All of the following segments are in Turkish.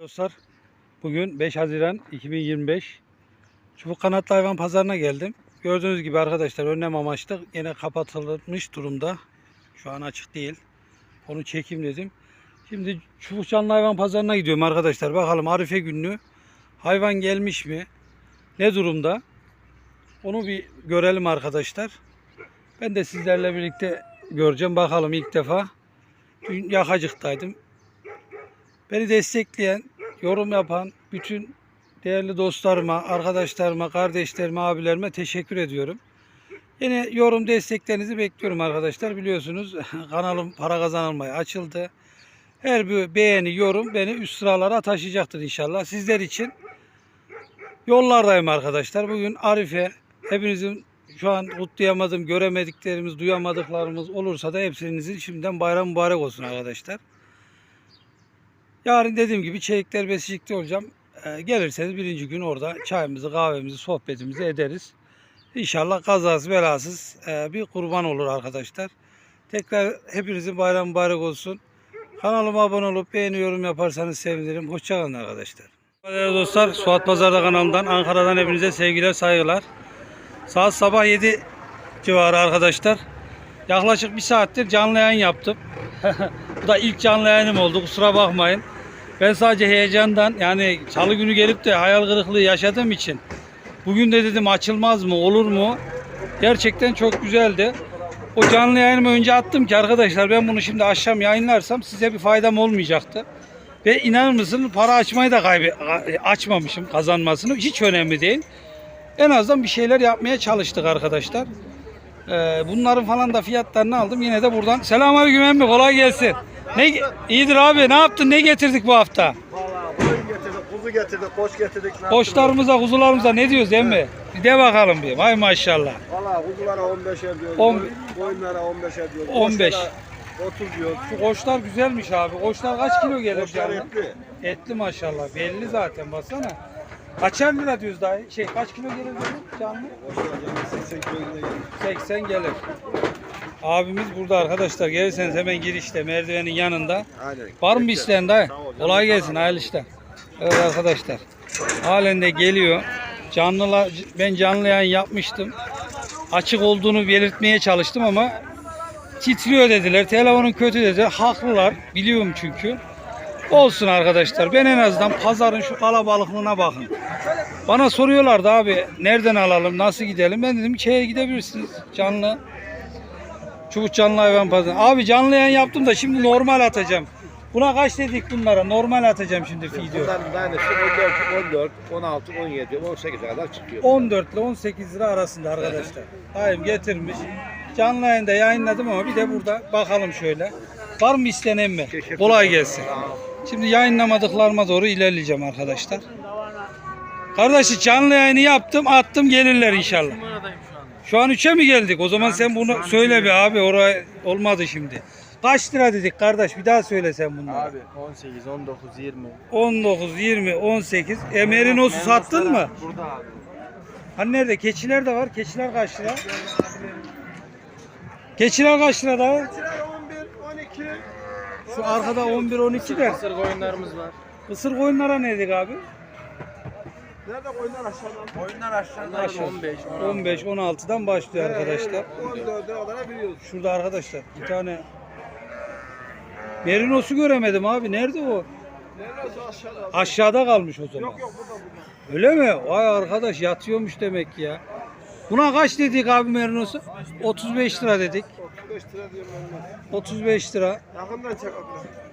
Dostlar bugün 5 Haziran 2025 Çubuk Kanatlı Hayvan Pazarı'na geldim. Gördüğünüz gibi arkadaşlar önlem amaçlı yine kapatılmış durumda. Şu an açık değil. Onu çekeyim dedim. Şimdi Çubuk Canlı Hayvan Pazarı'na gidiyorum arkadaşlar. Bakalım Arife günlüğü hayvan gelmiş mi? Ne durumda? Onu bir görelim arkadaşlar. Ben de sizlerle birlikte göreceğim. Bakalım ilk defa. Yakacık'taydım. Beni destekleyen, yorum yapan bütün değerli dostlarıma, arkadaşlarıma, kardeşlerime, abilerime teşekkür ediyorum. Yine yorum desteklerinizi bekliyorum arkadaşlar. Biliyorsunuz kanalım para kazanılmaya açıldı. Her bir beğeni, yorum beni üst sıralara taşıyacaktır inşallah. Sizler için yollardayım arkadaşlar. Bugün Arife hepinizin şu an kutlayamadığım, göremediklerimiz, duyamadıklarımız olursa da hepsinizin şimdiden bayram mübarek olsun arkadaşlar. Yarın dediğim gibi Çelikler Besicik'te olacağım. Ee, gelirseniz birinci gün orada çayımızı, kahvemizi, sohbetimizi ederiz. İnşallah kazasız belasız e, bir kurban olur arkadaşlar. Tekrar hepinizin bayram mübarek olsun. Kanalıma abone olup beğeni yorum yaparsanız sevinirim. Hoşçakalın arkadaşlar. Merhaba dostlar. Suat Pazarda kanalından Ankara'dan hepinize sevgiler, saygılar. Saat sabah 7 civarı arkadaşlar. Yaklaşık bir saattir canlı yayın yaptım. Bu da ilk canlı yayınım oldu. Kusura bakmayın. Ben sadece heyecandan yani salı günü gelip de hayal kırıklığı yaşadığım için bugün de dedim açılmaz mı olur mu? Gerçekten çok güzeldi. O canlı yayınımı önce attım ki arkadaşlar ben bunu şimdi akşam yayınlarsam size bir faydam olmayacaktı. Ve inanır mısın para açmayı da kaybe açmamışım kazanmasını. Hiç önemli değil. En azından bir şeyler yapmaya çalıştık arkadaşlar. Ee, bunların falan da fiyatlarını aldım. Yine de buradan. Selamünaleyküm emmi kolay gelsin. Ne iyidir abi ne yaptın? Ne getirdik bu hafta? Valla koyun getirdik, kuzu getirdik, koç getirdik. ne? Koçlarımıza, kuzularımıza ne diyoruz emmi? Bir de bakalım bir. Vay maşallah. Valla kuzulara 15 diyoruz, On- koyun- koyunlara 15 diyoruz. 15. koçlara 30 diyoruz. Şu koçlar güzelmiş abi. Koçlar kaç kilo gelir Koçlar etli. Etli maşallah. Belli zaten baksana. Kaçar lira diyoruz daha? Şey kaç kilo gelir canlı? Yani 80 kilo gelir. 80 gelir. Abimiz burada arkadaşlar. Gelirseniz hemen girişte merdivenin yanında. Aynen. Var mı Bekle. isteyen dayı? Kolay gelsin, hayırlı işler. Evet arkadaşlar. Halen de geliyor. Canlıla, ben canlı yayın yapmıştım. Açık olduğunu belirtmeye çalıştım ama titriyor dediler. Telefonun kötü dediler. Haklılar. Biliyorum çünkü. Olsun arkadaşlar. Ben en azından pazarın şu kalabalıklığına bakın. Bana soruyorlardı abi nereden alalım, nasıl gidelim? Ben dedim şeye gidebilirsiniz canlı. Çubuk canlı hayvan pazarı. Abi canlı yayın yaptım da şimdi normal atacağım. Buna kaç dedik bunlara? Normal atacağım şimdi video. Bunların tanesi 14, 14, 16, 17, 18'e kadar çıkıyor. 14 ile 18 lira arasında arkadaşlar. Dayım getirmiş. Canlı yayında yayınladım ama bir de burada bakalım şöyle. Var mı istenen mi? Kolay gelsin. Şimdi yayınlamadıklarıma doğru ilerleyeceğim arkadaşlar. Kardeşi canlı yayını yaptım attım gelirler inşallah. Şu an 3'e mi geldik? O zaman sen bunu söyle bir abi. Oraya olmadı şimdi. Kaç lira dedik kardeş? Bir daha söyle sen bunları. Abi 18, 19, 20. 19, 20, 18. E merinosu sattın mı? Burada abi. Hani nerede? Keçiler de var. Keçiler kaç lira? Keçiler kaç lira daha? 11, 12. Şu arkada 11, 12 de. Mısır koyunlarımız var. Isır koyunlara ne dedik abi? Nerede koyunlar aşağıdan? Koyunlar aşağıda Aşağı. 15, 15, 16'dan başlıyor arkadaşlar. 14'e kadar biliyoruz. Şurada arkadaşlar bir tane Merinosu göremedim abi. Nerede o? Nerede aşağıda? Aşağıda kalmış o zaman. Yok yok burada burada. Öyle mi? Vay arkadaş yatıyormuş demek ki ya. Buna kaç dedik abi merinosu? 35 lira dedik. 35 lira diyorum ben. 35 lira. Yakından çek abla.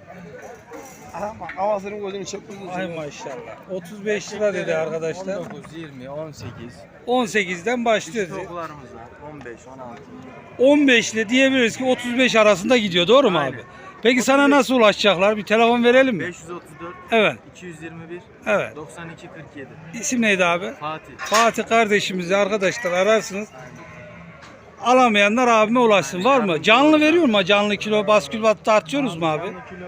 Ama havasının gözünü çekmez. Ay maşallah. 35 lira dedi arkadaşlar. 19, 20, 18. 18'den başlıyor. Stoklarımız var. 15, 16. 15 ile diyebiliriz ki 35 arasında gidiyor. Doğru mu abi? Peki sana nasıl ulaşacaklar? Bir telefon verelim mi? 534, Evet. 221, Evet. 92, 47. İsim neydi abi? Fatih. Fatih kardeşimizi arkadaşlar ararsınız. Alamayanlar abime ulaşsın. Var mı? Canlı veriyor mu? Canlı kilo baskül battı atıyoruz mu abi? Canlı kilo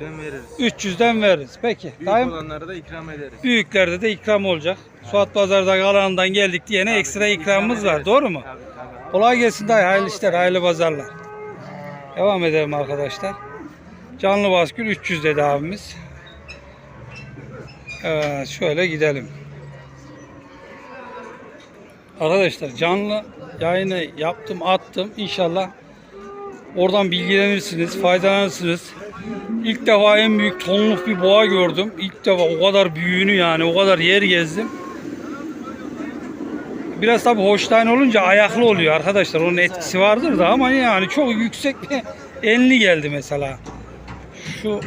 300'den veririz. 300'den veririz. Peki. Büyük Dayım, olanları da ikram ederiz. büyüklerde de ikram olacak. Suat Pazar'da alanından geldik diyene ekstra ikramımız var. Doğru mu? Tabii tabii. Kolay gelsin dayı. Hayırlı işler, hayırlı pazarlar. Devam edelim arkadaşlar. Canlı baskül 300 dedi abimiz. Evet şöyle gidelim. Arkadaşlar canlı yayını yaptım attım. İnşallah oradan bilgilenirsiniz, faydalanırsınız. İlk defa en büyük tonluk bir boğa gördüm. İlk defa o kadar büyüğünü yani o kadar yer gezdim. Biraz tabi Holstein olunca ayaklı oluyor arkadaşlar. Onun etkisi vardır da ama yani çok yüksek bir enli geldi mesela. Şu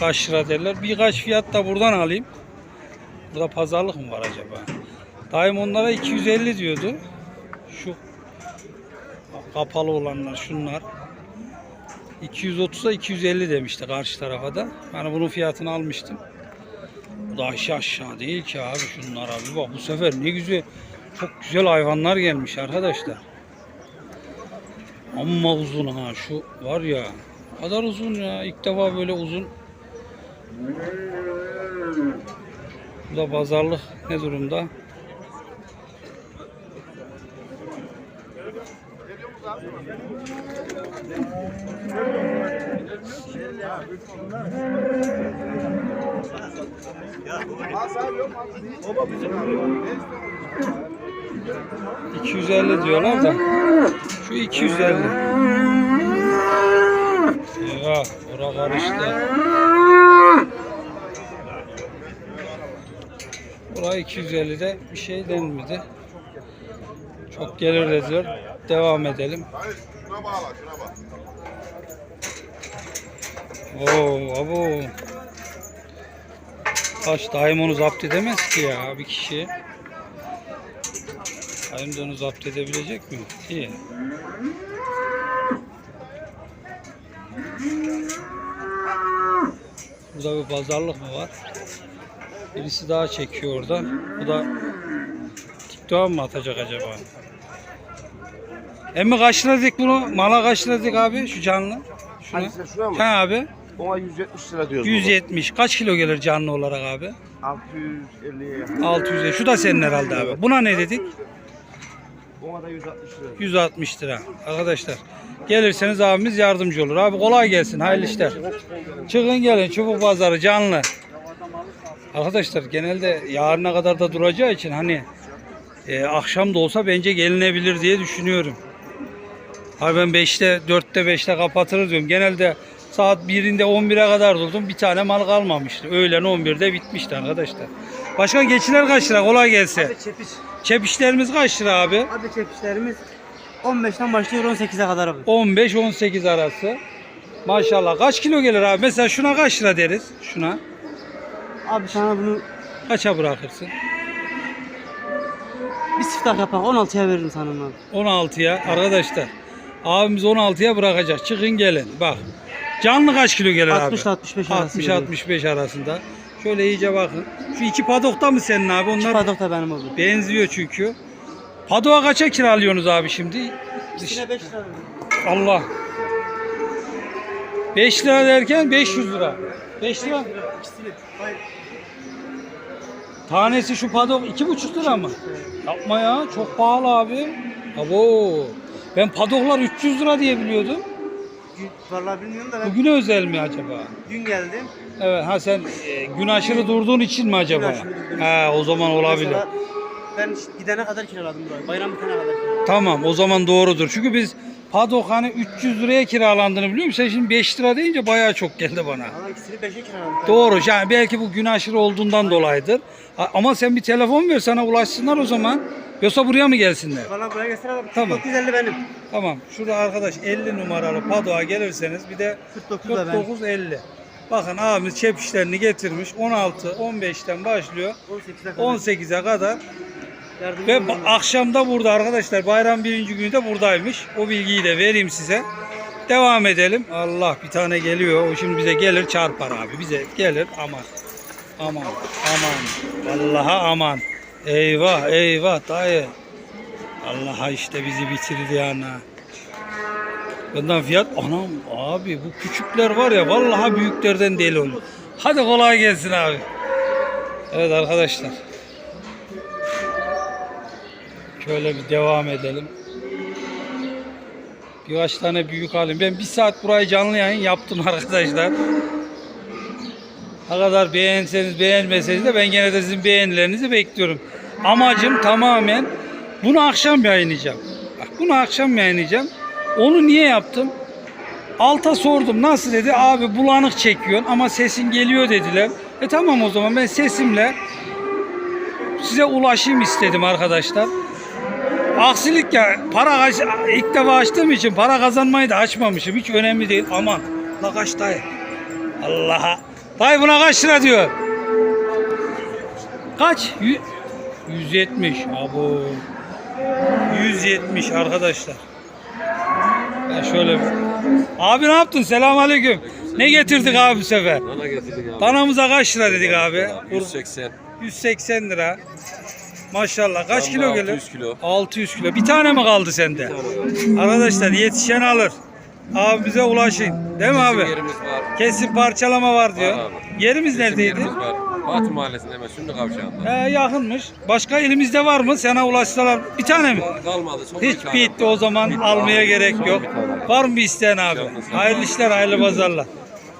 kaç lira derler. Birkaç fiyat da buradan alayım. Burada pazarlık mı var acaba? Daim onlara 250 diyordu. Şu kapalı olanlar şunlar. 230'a 250 demişti karşı tarafa da. Yani bunun fiyatını almıştım. Bu da aşağı aşağı değil ki abi şunlar abi. Bak bu sefer ne güzel çok güzel hayvanlar gelmiş arkadaşlar. Amma uzun ha şu var ya. kadar uzun ya. İlk defa böyle uzun. Bu da pazarlık ne durumda? 250 diyorlar da şu 250. Eyvah, ora karıştı. Bura 250'de bir şey denmedi. Çok gelir dediler. Devam edelim. Oo, abo. Kaç daim onu zapt edemez ki ya bir kişi. Daim de onu zapt edebilecek mi? İyi. Burada bir pazarlık mı var? Birisi daha çekiyor orada. Bu da TikTok'a mı atacak acaba? Emmi kaç dedik bunu? Mala kaç dedik abi şu canlı? Şuna. Hangisine şuna mı? He abi. Ona 170 lira diyoruz. 170. Kaç kilo gelir canlı olarak abi? baba. 650'ye yakın. 600. Şu da senin herhalde abi. Buna ne dedik? Ona da 160 lira. 160 lira. Arkadaşlar gelirseniz abimiz yardımcı olur. Abi kolay gelsin. Hayırlı işler. Çıkın gelin. Çubuk pazarı canlı. Arkadaşlar genelde yarına kadar da duracağı için hani e, akşam da olsa bence gelinebilir diye düşünüyorum. Abi ben 5'te 4'te 5'te kapatırız diyorum. Genelde saat 1'inde 11'e kadar durdum. Bir tane mal kalmamıştı. Öğlen 11'de bitmişti arkadaşlar. Başkan geçiler kaç lira? Kolay gelsin. Abi çepiş. Çepişlerimiz kaç lira abi? Abi çepişlerimiz 15'ten başlıyor 18'e kadar abi. 15-18 arası. Maşallah. Kaç kilo gelir abi? Mesela şuna kaç lira deriz? Şuna. Abi sana bunu Kaça bırakırsın? bir siftah yapak 16'ya veririm sana abi. 16'ya. Arkadaşlar. Abimiz 16'ya bırakacak. Çıkın gelin. Bak. Canlı kaç kilo gelir abi? 60-65 arası geliyor. 60-65 arasında. Şöyle iyice bakın. Şu iki padokta mı senin abi? Onlar Çıpadak da benim abi. benziyor çünkü. Padoğa kaça kiralıyorsunuz abi şimdi? İkisine 5 lira. Allah. 5 lira derken 500 lira. 5 lira. Tanesi şu padok 2,5 lira mı? Yapma ya çok pahalı abi. Abo. Ben padoklar 300 lira diye biliyordum. Gün, vallahi bilmiyorum da ben Bugün özel mi acaba? dün geldim. Evet ha sen e, gün aşırı durduğun için mi acaba? aşırı durduğum Ha o zaman olabilir. Mesela ben gidene kadar kiraladım burayı. Bayram bitene kadar kiraladım. Tamam o zaman doğrudur. Çünkü biz padok hani 300 liraya kiralandığını biliyor musun? Sen şimdi 5 lira deyince bayağı çok geldi bana. Ama ikisini 5'e kiraladım. Doğru. Yani belki bu gün aşırı olduğundan dolayıdır. A- Ama sen bir telefon ver sana ulaşsınlar o zaman. Yoksa buraya mı gelsinler? Valla buraya gelsene abi. Tamam. 950 benim. Tamam. Şurada arkadaş 50 numaralı Padoğa gelirseniz bir de 49 da benim. 49 50. Bakın abimiz çep işlerini getirmiş. 16 15'ten başlıyor. 18'e kadar. 18'e kadar Yardımcı ve olurum ba- akşam da burada arkadaşlar. Bayram birinci günü de buradaymış. O bilgiyi de vereyim size. Devam edelim. Allah bir tane geliyor. O şimdi bize gelir çarpar abi. Bize gelir aman. Aman aman. Allah'a aman. Eyvah eyvah dayı. Allah'a işte bizi bitirdi yani. Bundan fiyat anam abi bu küçükler var ya vallahi büyüklerden deli oluyor. Hadi kolay gelsin abi. Evet arkadaşlar. Şöyle bir devam edelim. Birkaç tane büyük alayım. Ben bir saat burayı canlı yayın yaptım arkadaşlar. Ne kadar beğenseniz beğenmeseniz de ben gene de sizin beğenilerinizi bekliyorum. Amacım tamamen bunu akşam yayınlayacağım. Bak bunu akşam yayınlayacağım. Onu niye yaptım? Alta sordum nasıl dedi abi bulanık çekiyorsun ama sesin geliyor dediler. E tamam o zaman ben sesimle size ulaşayım istedim arkadaşlar. Aksilik ya para ilk defa açtığım için para kazanmayı da açmamışım. Hiç önemli değil. Aman. La kaç. Allah'a. Dayı buna kaç lira diyor? Kaç? Yü- 170. Abo. 170 arkadaşlar. Ya şöyle Abi ne yaptın? Selamünaleyküm. Ne getirdik abi bu sefer? Bana getirdik abi. Danamıza kaç lira dedik abi? 180. 180 lira. Maşallah. Kaç kilo gelir? 600 kilo. 600 kilo. Bir tane mi kaldı sende? Arkadaşlar yetişen alır. Abimize ulaşın. Değil mi abi? Bizim yerimiz var. Kesin parçalama var diyor. Var abi. Yerimiz Bizim neredeydi? yerimiz var. Batı Mahallesi'nde hemen Sünnü Kavşağı'nda. He, yakınmış. Başka elimizde var mı? Sana ulaşsalar. Bir tane mi? Kalmadı. Bir Hiç tane bitti o zaman almaya gerek yok. Var mı bir isteyen abi? Hayırlı işler, hayırlı pazarlar.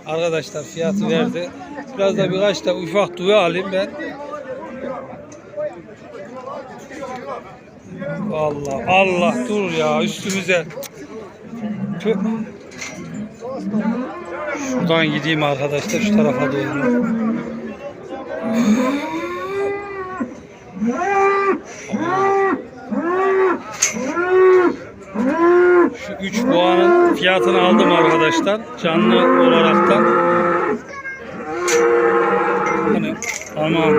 Arkadaşlar fiyatı verdi. Biraz da birkaç da ufak dua alayım ben. Allah Allah dur ya üstümüze. Şuradan gideyim arkadaşlar şu tarafa doğru. Şu üç boğanın fiyatını aldım arkadaşlar. Canlı olaraktan. Hani tamam.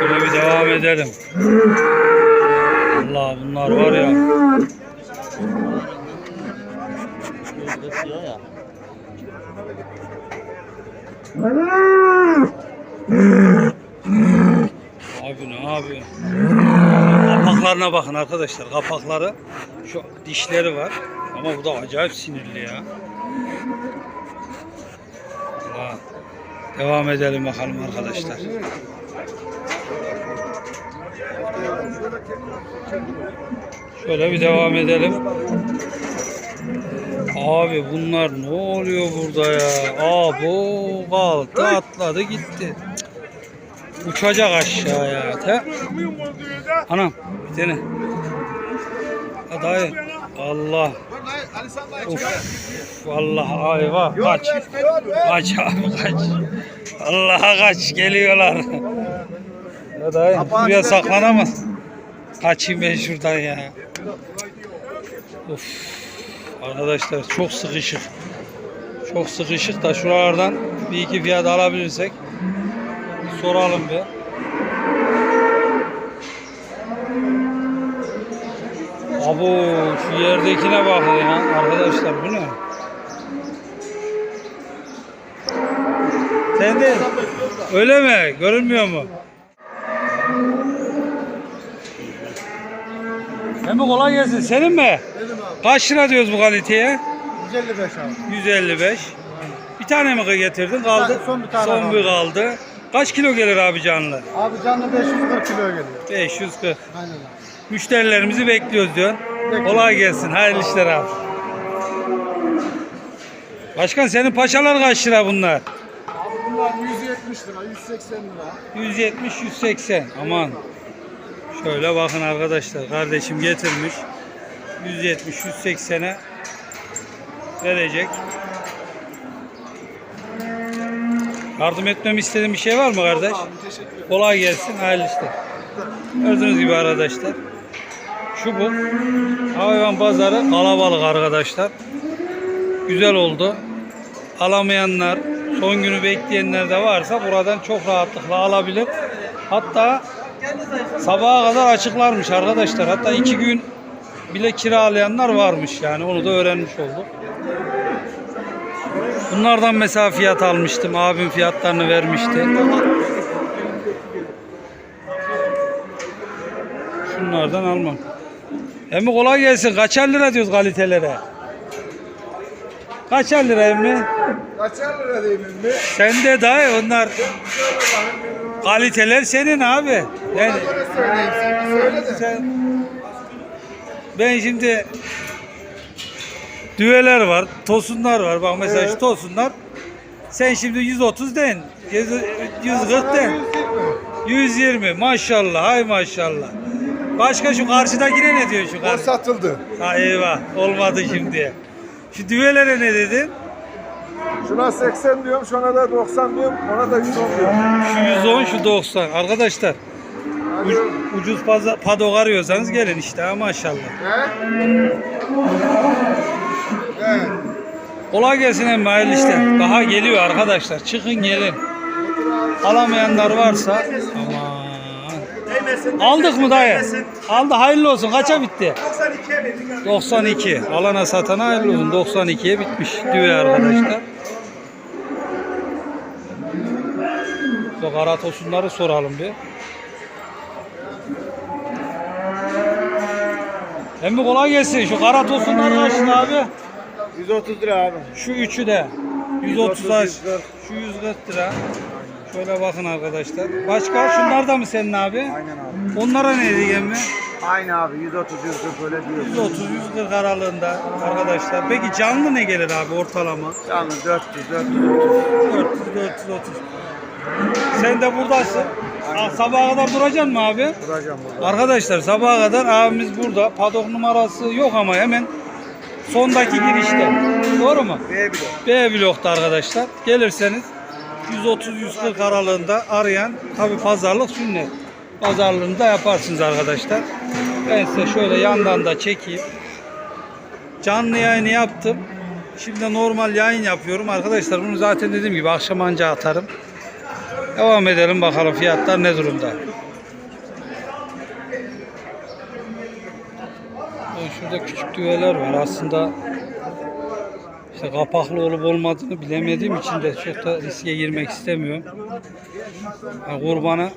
Böyle bir devam edelim. Allah bunlar var ya. Abi ne yapıyor? Kapaklarına bakın arkadaşlar. Kapakları şu dişleri var. Ama bu da acayip sinirli ya. Allah. Devam edelim bakalım arkadaşlar. Şöyle bir devam edelim. Abi bunlar ne oluyor burada ya? Abo kalktı atladı gitti. Uçacak aşağıya. Te. Anam bir tane. Ha dayı. Allah. Uf. Vallahi ayva kaç. Kaç abi kaç. Allah'a kaç geliyorlar. Ya buraya saklanamaz. Kaçayım ben şuradan ya. Of. Arkadaşlar çok sıkışık. Çok sıkışık da şuralardan bir iki fiyat alabilirsek soralım bir. Abo şu yerdekine bakın ya arkadaşlar bu ne? Sen öyle mi? Görünmüyor mu? Hem kolay gelsin. Senin mi? Kaç lira diyoruz bu kaliteye? 155 abi. 155. Bir tane mi getirdin? Kaldı. Son bir tane Son bir kaldı. Kaç kilo gelir abi canlı? Abi canlı 540 kilo geliyor. 540. Aynen abi. Müşterilerimizi bekliyoruz diyorsun. Kolay gelsin. Hayırlı işler abi. Başkan senin paşalar kaç lira bunlar? Abi bunlar 170 lira, 180 lira. 170 180. Aman. Şöyle bakın arkadaşlar. Kardeşim getirmiş. 170 180'e verecek. Yardım etmemi istediğin bir şey var mı kardeş? Kolay gelsin. Hayırlı işler. Gördüğünüz gibi arkadaşlar. Şu bu. Hayvan pazarı kalabalık arkadaşlar. Güzel oldu. Alamayanlar, son günü bekleyenler de varsa buradan çok rahatlıkla alabilir. Hatta sabaha kadar açıklarmış arkadaşlar. Hatta iki gün bile kiralayanlar varmış yani onu da öğrenmiş olduk. Bunlardan mesela fiyat almıştım. Abim fiyatlarını vermişti. Şunlardan almam. Emmi kolay gelsin. Kaçar lira diyoruz kalitelere? Kaçar lira emmi? Kaçar lira diyeyim mi? Sen de dayı onlar kaliteler senin abi. Yani söyleyeyim sen söyle de. sen ben şimdi düveler var, tosunlar var. Bak mesela şu Evet. tosunlar Sen şimdi 130 den. 100 140 den. 120 maşallah hay maşallah. Başka şu karşıdakine ne diyor şu O karşı? satıldı. Ha eyvah olmadı şimdi. Şu düvelere ne dedin? Şuna 80 diyorum, şuna da 90 diyorum, ona da 110 diyorum. Şu 110 şu 90. Arkadaşlar Uc- ucuz fazla padok arıyorsanız gelin işte ha maşallah. He? He. Kolay gelsin emmi hayırlı işler. Daha geliyor arkadaşlar. Çıkın gelin. Alamayanlar varsa aman. Aldık mı dayı? Aldı hayırlı olsun. Kaça bitti? 92. Alana satana hayırlı olsun. 92'ye bitmiş düve arkadaşlar. Yok ara tosunları soralım bir. Emmi kolay gelsin. Şu kara tosunlar kaç lira abi? 130 lira abi. Şu üçü de 130 aş. 140. Şu 140 lira. Şöyle bakın arkadaşlar. Başka şunlar da mı senin abi? Aynen abi. Onlara ne diyeyim mi? Aynı abi 130 140 böyle diyor. 130 140 aralığında arkadaşlar. Peki canlı ne gelir abi ortalama? Yalnız 400 430. 400 430. Sen de buradasın. Sabaha kadar duracaksın mı abi? Duracağım burada. Arkadaşlar sabaha kadar abimiz burada. Padok numarası yok ama hemen sondaki girişte. Doğru mu? Ne bile? B blokta arkadaşlar. Gelirseniz 130-140 aralığında arayan tabi pazarlık sünnet. Pazarlığını da yaparsınız arkadaşlar. Ben size şöyle yandan da çekeyim. Canlı yayını yaptım. Şimdi normal yayın yapıyorum. Arkadaşlar bunu zaten dediğim gibi akşam anca atarım. Devam edelim bakalım fiyatlar ne durumda. Şurada küçük düveler var. Aslında işte kapaklı olup olmadığını bilemediğim için de çok da riske girmek istemiyorum. Yani kurbana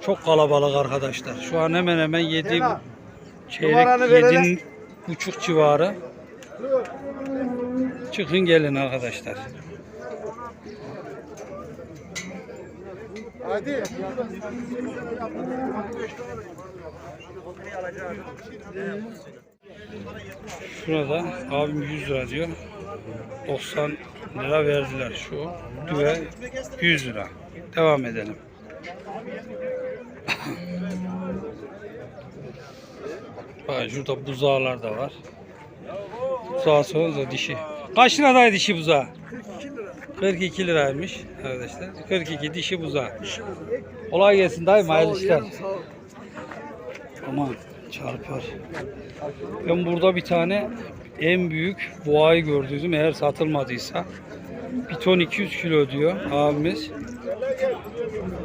çok kalabalık arkadaşlar. Şu an hemen hemen 7 çeyrek 7 buçuk civarı. Çıkın gelin arkadaşlar. Hadi. Şurada abim 100 lira diyor. 90 lira verdiler şu. Düve 100 lira. Devam edelim. Bak şurada buzağlar da var. Buzağı sonra dişi. Kaç liradaydı dişi buzağı? 42 liraymış arkadaşlar. 42 dişi buzağı. Kolay gelsin dayım hayırlı işler. Aman çarpar. Ben burada bir tane en büyük boğayı gördüydüm eğer satılmadıysa. Bir ton 200 kilo diyor abimiz.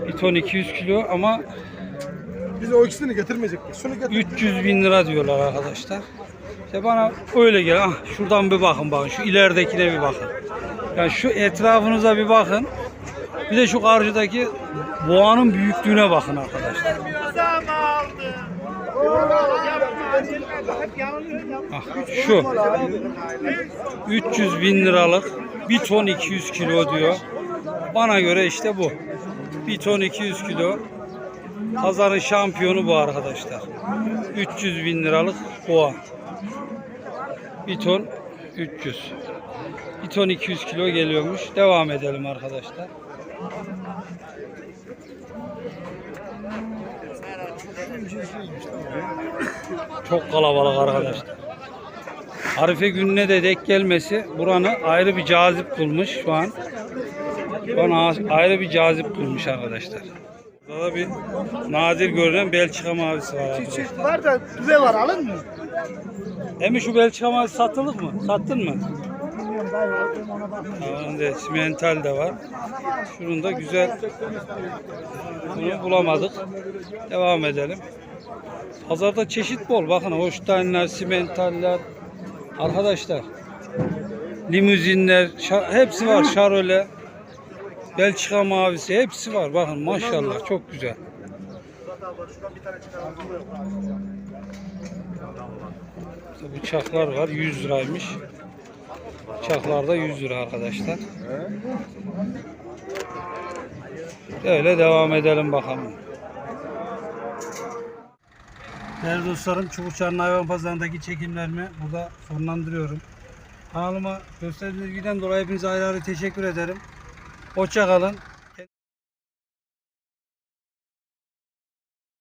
Bir ton 200 kilo ama Biz o ikisini getirmeyecektik. Şunu getir. 300 bin lira diyorlar arkadaşlar. İşte bana öyle gel. Ah, şuradan bir bakın bakın. Şu ileridekine bir bakın. Yani şu etrafınıza bir bakın. Bir de şu karşıdaki boğanın büyüklüğüne bakın arkadaşlar. Ah, şu 300 bin liralık bir ton 200 kilo diyor. Bana göre işte bu. Bir ton 200 kilo. Pazarın şampiyonu bu arkadaşlar. 300 bin liralık boğa. Bir ton 300. Bir ton 200 kilo geliyormuş. Devam edelim arkadaşlar. Çok kalabalık arkadaşlar. Arife gününe de denk gelmesi buranı ayrı bir cazip kılmış şu an. Şu an ayrı bir cazip kılmış arkadaşlar. Burada bir nadir görünen Belçika mavisi var arkadaşlar. Var da düve var alın mı? Emi şu Belçika mavisi satılık mı? Sattın mı? Tamam de simental de var. Şunun da güzel. Bunu bulamadık. Devam edelim. Pazarda çeşit bol. Bakın hoştainler, simentaller. Arkadaşlar. Limuzinler, hepsi var. Şarole. Belçika mavisi hepsi var. Bakın maşallah çok güzel. Bıçaklar var 100 liraymış. Bıçaklar da 100 lira arkadaşlar. Öyle devam edelim bakalım. Değerli dostlarım Çubukçar'ın hayvan pazarındaki çekimlerimi burada sonlandırıyorum. Kanalıma gösterdiğiniz ilgiden dolayı hepinize ayrı ayrı teşekkür ederim. Hoşça kalın.